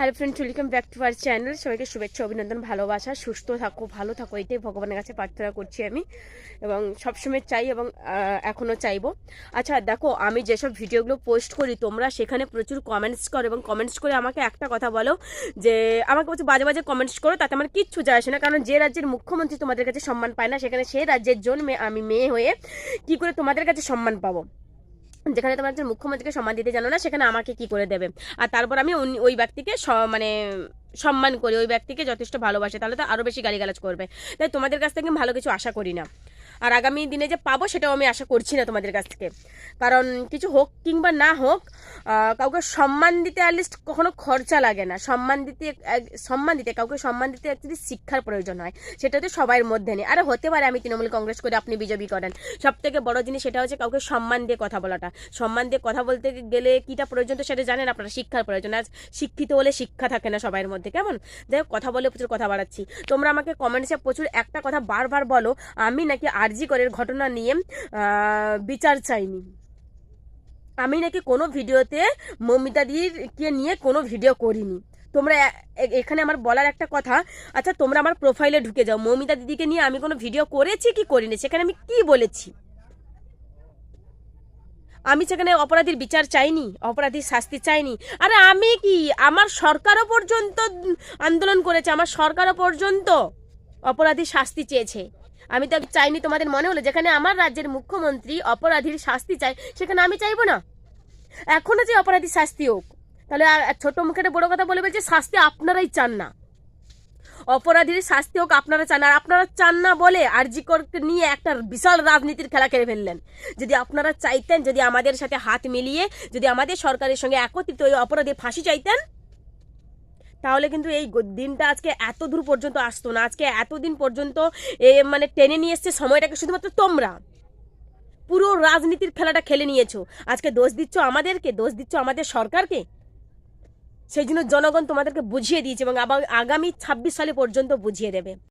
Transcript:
Hello friend welcome back to our channel. সবাইকে শুভেচ্ছা, অভিনন্দন, ভালোবাসা। সুস্থ থাকো, ভালো থাকো, এটাই ভগবানের কাছে প্রার্থনা করছি আমি। এবং সবসময় চাই এবং এখনও চাইব। আচ্ছা দেখো, আমি যেসব ভিডিওগুলো পোস্ট করি, তোমরা সেখানে প্রচুর কমেন্টস করো এবং কমেন্টস করে আমাকে একটা কথা বলো যে, আমাকে বলছে বাজে বাজে কমেন্টস করো, তাতে আমার কিচ্ছু যায় আসে না। কারণ যে রাজ্যের মুখ্যমন্ত্রী তোমাদের কাছে সম্মান পায় না, সেখানে সেই রাজ্যের জন্মে আমি মেয়ে হয়ে কি করে তোমাদের কাছে সম্মান পাবো? যেখানে তোমার একজন মুখ্যমন্ত্রীকে সম্মান দিতে জানো না, সেখানে আমাকে কি করে দেবে? আর তারপর আমি ওই ব্যক্তিকে মানে সম্মান করি, ওই ব্যক্তিকে যথেষ্ট ভালোবাসে, তাহলে তো আরও বেশি গালিগালাজ করবে। তাই তোমাদের কাছ থেকে ভালো কিছু আশা করি না। আর আগামী দিনে যে পাবো সেটাও আমি আশা করছি না তোমাদের কাছ থেকে। কারণ কিছু হোক কিংবা না হোক কাউকে সম্মান দিতে অ্যাটলিস্ট কখনো খরচা লাগে না। সম্মান দিতে সম্মান দিতে, কাউকে সম্মান দিতে অ্যাকচুয়ালি শিক্ষার প্রয়োজন হয়। সেটা তো সবার মধ্যে নেই। আরে হতে পারে আমি তৃণমূল কংগ্রেস করে আপনি বিজেপি করেন। সব থেকে বড় জিনিস সেটা হচ্ছে কাউকে সম্মান দিয়ে কথা বলাটা। সম্মান দিয়ে কথা বলতে গেলে কিটা প্রয়োজন তো সেটা জানেন আপনারা, শিক্ষার প্রয়োজন। আজ শিক্ষিত হলে শিক্ষা থাকে না সবার মধ্যে, কেমন? যাই কথা বলে প্রচুর কথা বাড়াচ্ছি। তোমরা আমাকে কমেন্টসে প্রচুর একটা কথা বারবার বলো, আমি নাকি আরজি করের ঘটনা নিয়ে বিচার চাইনি। আমি নাকি কোনো ভিডিওতে মমিতাদির কে নিয়ে কোনো ভিডিও করিনি। তোমরা এখানে আমার বলার একটা কথা আচ্ছা তোমরা আমার প্রোফাইলে ঢুকে যাও। মমিতা দিদিকে নিয়ে আমি কোনো ভিডিও করেছি কি করিনি? সেখানে আমি কি বলেছি? আমি সেখানে অপরাধীর বিচার চাইনি, অপরাধীর শাস্তি চাইনি। আরে আমি কি? আমার সরকারও পর্যন্ত আন্দোলন করেছে, আমার সরকারও পর্যন্ত অপরাধীর শাস্তি চেয়েছে। আমি তো চাইনি তোমাদের মনে হলো যেখানে আমার রাজ্যের মুখ্যমন্ত্রী অপরাধীর শাস্তি চায়, সেখানে আমি চাইব না। এখনও যে অপরাধীর শাস্তি হোক, তাহলে ছোট মুখে বড় কথা বলে বলছে, শাস্তি আপনারাই চান না। অপরাধীর শাস্তি হোক আপনারা চান আর আপনারা চান না বলে আরজি করকে নিয়ে একটা বিশাল রাজনীতির খেলা খেলে ফেললেন। যদি আপনারা চাইতেন, যদি আমাদের সাথে হাত মিলিয়ে, যদি আমাদের সরকারের সঙ্গে একত্রিত ওই অপরাধীর ফাঁসি চাইতেন তাহলে কিন্তু এই দিনটা আজকে এত দূর পর্যন্ত আসতো না। আজকে এতদিন পর্যন্ত এ মানে টেনে নিয়ে এসছে সময়টাকে, শুধুমাত্র তোমরা। পুরো রাজনীতির খেলাটা খেলে নিয়েছো। আজকে দোষ দিচ্ছ আমাদেরকে? দোষ দিচ্ছ আমাদের সরকারকে? সেই জন্য জনগণ তোমাদেরকে বুঝিয়ে দিয়েছে এবং আবার আগামী ছাব্বিশ সালে পর্যন্ত বুঝিয়ে দেবে।